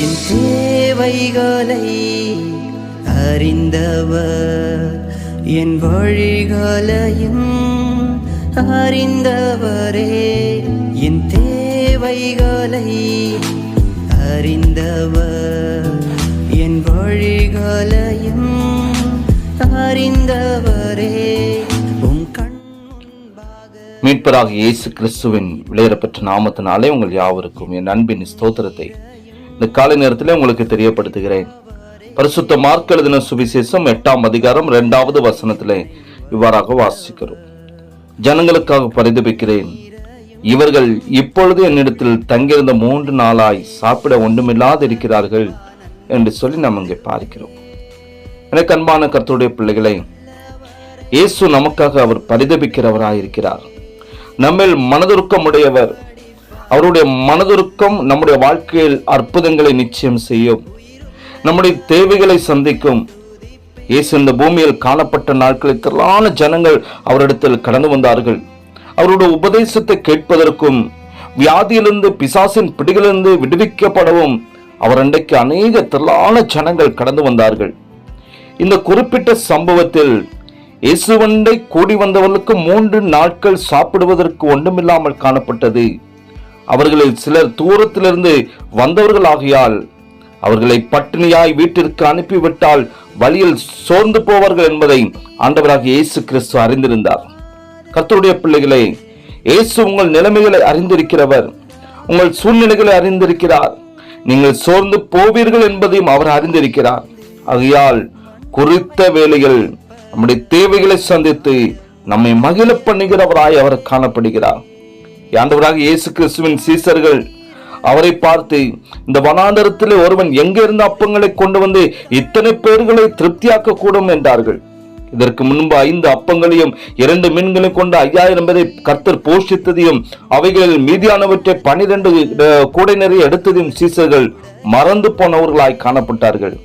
என் தேவைகளை அறிந்தவர் என் வழிகளையும் அறிந்தவரே. என் தேவைகளை அறிந்தவர் என் வழிகளையும் அறிந்தவரே. மீட்பராக இயேசு கிறிஸ்துவின் விளையரப்பெற்ற நாமத்தினாலே உங்கள் யாவருக்கும் என் அன்பின் ஸ்தோத்திரத்தை இந்த காலை நேரத்தில் உங்களுக்கு தெரியப்படுத்துகிறேன். பரிசுத்த மார்க் எழுதின சுவிசேஷம் எட்டாம் அதிகாரம் இரண்டாவது வசனத்திலே இவ்வாறாக வாசிக்கிறோம். ஜனங்களுக்காக பரிதபிக்கிறேன். இவர்கள் இப்பொழுது என்னிடத்தில் தங்கியிருந்த மூன்று நாளாய் சாப்பிட ஒன்றுமில்லாது இருக்கிறார்கள் என்று சொல்லி நாம் இங்கே பார்க்கிறோம். எனக்கு அன்பான கர்த்தருடைய பிள்ளைகளை இயேசு நமக்காக அவர் பரிதபிக்கிறவராயிருக்கிறார். நம்மில் மனதுருக்கம் உடையவர் அவருடைய மனதுருக்கம் நம்முடைய வாழ்க்கையில் அற்புதங்களை நிச்சயம் செய்யும். நம்முடைய தேவைகளை சந்திக்கும். இயேசு இந்த பூமியில் காணப்பட்ட நாட்களில் திரளான ஜனங்கள் அவரிடத்தில் கடந்து வந்தார்கள். அவருடைய உபதேசத்தை கேட்பதற்கும் வியாதியிலிருந்து பிசாசின் பிடிகளிலிருந்து விடுவிக்கப்படவும் அவர் அன்றைக்கு அநேக திரளான ஜனங்கள் கடந்து வந்தார்கள். இந்த குறிப்பிட்ட சம்பவத்தில் இயேசுவண்டை கூடி வந்தவர்களுக்கு மூன்று நாட்கள் சாப்பிடுவதற்கு ஒன்றுமில்லாமல் காணப்பட்டது. அவர்களில் சிலர் தூரத்திலிருந்து வந்தவர்கள் ஆகையால் அவர்களை பட்டினியாய் வீட்டிற்கு அனுப்பிவிட்டால் வழியில் சோர்ந்து போவார்கள் என்பதை ஆண்டவராக இயேசு கிறிஸ்து அறிந்திருந்தார். கத்தருடைய பிள்ளைகளே இயேசு உங்கள் நிலைமைகளை அறிந்திருக்கிறவர். உங்கள் சூழ்நிலைகளை அறிந்திருக்கிறார். நீங்கள் சோர்ந்து போவீர்கள் என்பதையும் அவர் அறிந்திருக்கிறார். ஆகையால் குறித்த வேளையில் நம்முடைய தேவைகளை சந்தித்து நம்மை மகிழ பண்ணுகிறவராய் அவர் காணப்படுகிறார். ஆண்டவராக இயேசு கிறிஸ்துவின் சீசர்கள் அவரை பார்த்து இந்த வனாந்தரத்தில் ஒருவன் எங்கிருந்து அப்பங்களை கொண்டு வந்து இத்தனை பேர்களை திருப்தியாக்க கூடும் என்றார்கள். இதற்கு முன்பு ஐந்து அப்பங்களையும் இரண்டு மீன்களையும் கொண்டு ஐயாயிரம் பேரை கர்த்தர் போஷித்ததையும் அவைகளில் மீதியானவற்றை பனிரெண்டு கூடை நிறைய எடுத்ததையும் சீசர்கள் மறந்து போனவர்களாய் காணப்பட்டார்கள்.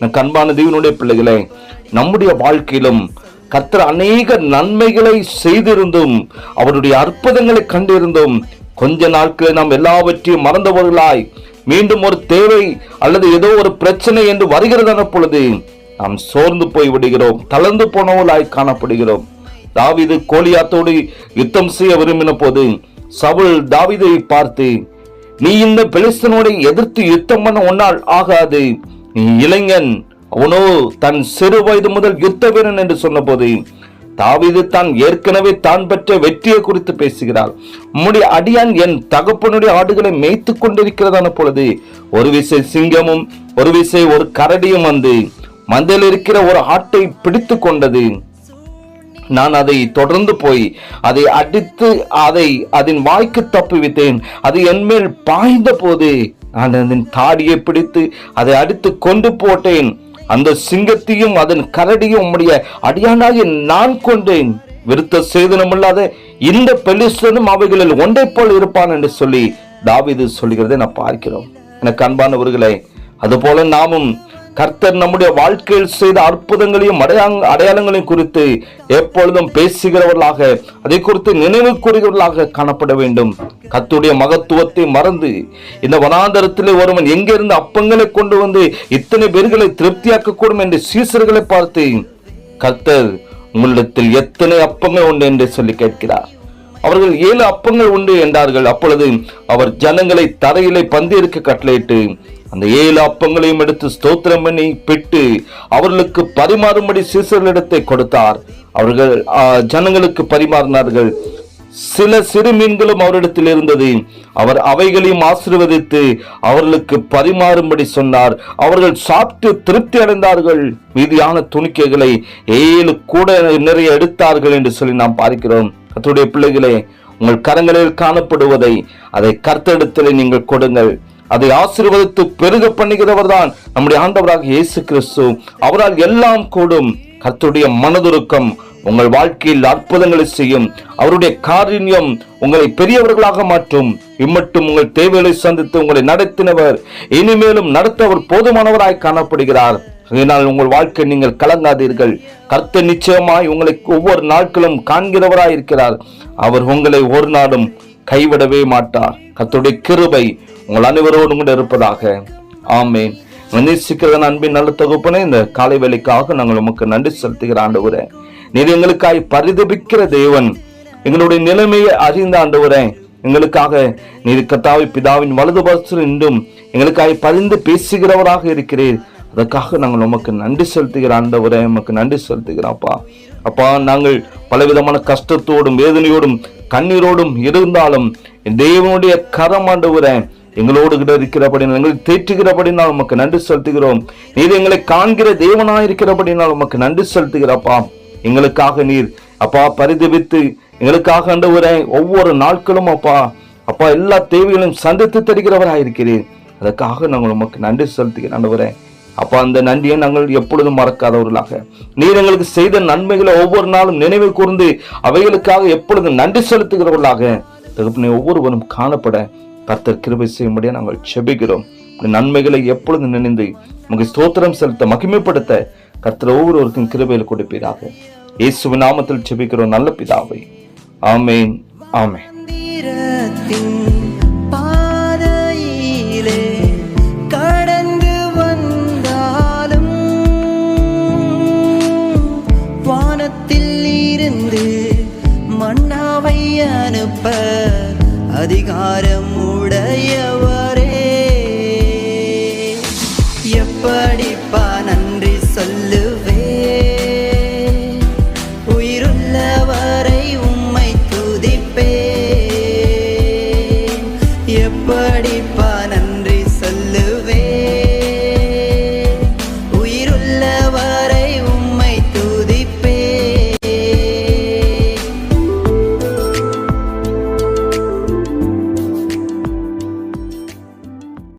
கண்பான அன்பான பிள்ளைகளே நம்முடைய வாழ்க்கையிலும் கர்த்தர் அநேக நன்மைகளை செய்திருந்தும் அவருடைய அற்புதங்களை கண்டிருந்தும் கொஞ்ச நாட்களில் நாம் எல்லாவற்றையும் மறந்தவர்களாய் மீண்டும் ஒரு தேவை அல்லது ஏதோ ஒரு பிரச்சனை என்று வருகிறதான பொழுது நாம் சோர்ந்து போய் விடுகிறோம் தளர்ந்து போனவர்களாய் காணப்படுகிறோம். தாவிது கோலியாத்தோடு யுத்தம் செய்ய விரும்பின போது சவுல் தாவிதை பார்த்து நீ இந்த பெலிஸ்தனோட எதிர்த்து யுத்தம் பண்ண ஒன்னால் ஆகாது. நீ இளைஞன் அவனோ தன் சிறு வயது முதல் யுத்த வீரன் என்று சொன்னபோது தாவிது தான் ஏற்கனவே தான் பெற்ற வெற்றியை குறித்து பேசுகிறார் உம்முடைய அடியான் என் தகப்பனுடைய ஆடுகளை மேய்த்து கொண்டிருக்கிறதான பொழுது ஒரு விசை சிங்கமும் ஒரு விசை ஒரு கரடியும் வந்து மந்தையில் இருக்கிற ஒரு ஆட்டை பிடித்து கொண்டது. நான் அதை தொடர்ந்து போய் அதை அடித்து அதை அதன் வாய்க்கு தப்புவித்தேன். அது என்மேல் பாய்ந்த போது நான் அதன் தாடியை பிடித்து அதை அடித்து கொண்டு போட்டேன். அந்த சிங்கத்தையும் அதன் கரடியும் உம்முடைய அடியானாகி நான் கொண்டேன் விருத்த சேதனமில்லாத இந்த பெலிஸ்தனும் அவைகளில் ஒன்றை போல் இருப்பான் என்று சொல்லி தாவிது சொல்லுகிறதை நான் பார்க்கிறோம். எனக்கு அன்பானவர்களே அதுபோல நாமும் கர்த்தர் நம்முடைய வாழ்க்கையில் செய்த அற்புதங்களையும் அடையாள அடையாளங்களையும் குறித்து எப்பொழுதும் பேசுகிறவர்களாக அதை குறித்து நினைவு கூறுகிறவர்களாக காணப்பட வேண்டும். கர்த்தருடைய மகத்துவத்தை மறந்து இந்த வனாந்தரத்திலே ஒருவன் எங்கிருந்து அப்பங்களை கொண்டு வந்து இத்தனை பேர்களை திருப்தியாக்க கூடும் என்று சீசர்களை பார்த்து கர்த்தர் உங்களிடத்தில் எத்தனை அப்பங்கள் உண்டு என்று சொல்லி கேட்கிறார். அவர்கள் ஏழு அப்பங்கள் உண்டு என்றார்கள். அப்பொழுது அவர் ஜனங்களை தரையிலே பந்தியிருக்க கட்டளையிட்டு அந்த ஏழு அப்பங்களையும் எடுத்து ஸ்தோத்திரம் பண்ணி பெற்று அவர்களுக்கு பரிமாறும்படி சீசர்களிடத்தை கொடுத்தார். அவர்கள் ஜனங்களுக்கு பரிமாறினார்கள். சில சிறு மீன்களும் அவரிடத்தில் இருந்தது. அவர் அவைகளையும் ஆசீர்வதித்து அவர்களுக்கு பரிமாறும்படி சொன்னார். அவர்கள் சாப்பிட்டு திருப்தி அடைந்தார்கள். மீதியான துணிக்கைகளை ஏழு கூட நிறைய எடுத்தார்கள் என்று சொல்லி நாம் பார்க்கிறோம். கர்த்தருடைய பிள்ளைகளே உங்கள் கரங்களில் காணப்படுவதை அதை கர்த்தெடுத்தலை நீங்கள் கொடுங்கள். அதை ஆசீர்வதித்து பெருக பண்ணுகிறவர் தான் நம்முடைய ஆண்டவராக இயேசு கிறிஸ்து. அவரால் எல்லாம் கூடும். கர்த்தருடைய மனதுருக்கம் உங்கள் வாழ்க்கையில் அற்புதங்களை செய்யும். அவருடைய காரியம் உங்களை பெரியவர்களாக மாற்றும். இம்மட்டும் உங்கள் தேவைகளை சந்தித்து உங்களை நடத்தினவர் இனிமேலும் நடத்த அவர் போதுமானவராய் காணப்படுகிறார். அதனால் உங்கள் வாழ்க்கை நீங்கள் கலங்காதீர்கள். கர்த்த நிச்சயமாய் உங்களை ஒவ்வொரு நாட்களும் காண்கிறவராய் இருக்கிறார் அவர் உங்களை ஒரு நாளும் கைவிடவே மாட்டார். கர்த்தருடைய கிருபை உங்கள் அனைவரோடும் கூட இருப்பதாக. ஆமேன். நேசிக்கிறத அன்பின் நல்ல தொகுப்பனே இந்த காலை வேலைக்காக நாங்கள் உமக்கு நன்றி செலுத்துகிற ஆண்டவரே. நீர் எங்களுக்காய் பரிதபிக்கிற தேவன். எங்களுடைய நிலைமையை அறிந்த ஆண்டவரே. எங்களுக்காக நீர் கத்தாவை பிதாவின் வலது பரிசில் இன்றும் எங்களுக்காய் பரிந்து பேசுகிறவராக இருக்கிறீர். அதற்காக நாங்கள் உமக்கு நன்றி செலுத்துகிற உரை உமக்கு நன்றி செலுத்துகிறோம் அப்பா. அப்பா நாங்கள் பலவிதமான கஷ்டத்தோடும் வேதனையோடும் கண்ணீரோடும் இருந்தாலும் தெய்வனுடைய தேவனுடைய கரம் ஆண்டவரே எங்களோடு கிட்ட இருக்கிறபடி எங்களை தேற்றுகிறபடினால் உமக்கு நன்றி செலுத்துகிறோம். நீர் எங்களை காண்கிற தேவனாயிருக்கிறபடினால் உமக்கு நன்றி செலுத்துகிறப்பா எங்களுக்காக நீர் அப்பா பரிதவித்து எங்களுக்காக ஆண்டவரே ஒவ்வொரு நாட்களும் அப்பா. அப்பா எல்லா தேவைகளையும் சந்தித்து தருகிறவராயிருக்கிறீர் அதற்காக நாங்கள் உமக்கு நன்றி செலுத்துகிறேன் ஆண்டவரே. அப்போ அந்த நன்றியை நாங்கள் எப்பொழுதும் மறக்காதவர்களாக. நீர் எங்களுக்கு செய்த நன்மைகளை ஒவ்வொரு நாளும் நினைவு கூர்ந்து அவைகளுக்காக எப்பொழுதும் நன்றி செலுத்துகிறவர்களாக. தகப்பனை ஒவ்வொருவரும் காணப்பட கர்த்தர் கிருபை செய்யும்படியாக நாங்கள் செபிக்கிறோம். நன்மைகளை எப்பொழுதும் நினைந்து உங்கள் ஸ்தோத்திரம் செலுத்த மகிமைப்படுத்த கர்த்தர் ஒவ்வொருவருக்கும் கிருபையில் கொடுப்பீராக. இயேசுவின் நாமத்தில் செபிக்கிறோம் நல்ல பிதாவை. ஆமேன் ஆமேன். அதிகாரம் உடையவர்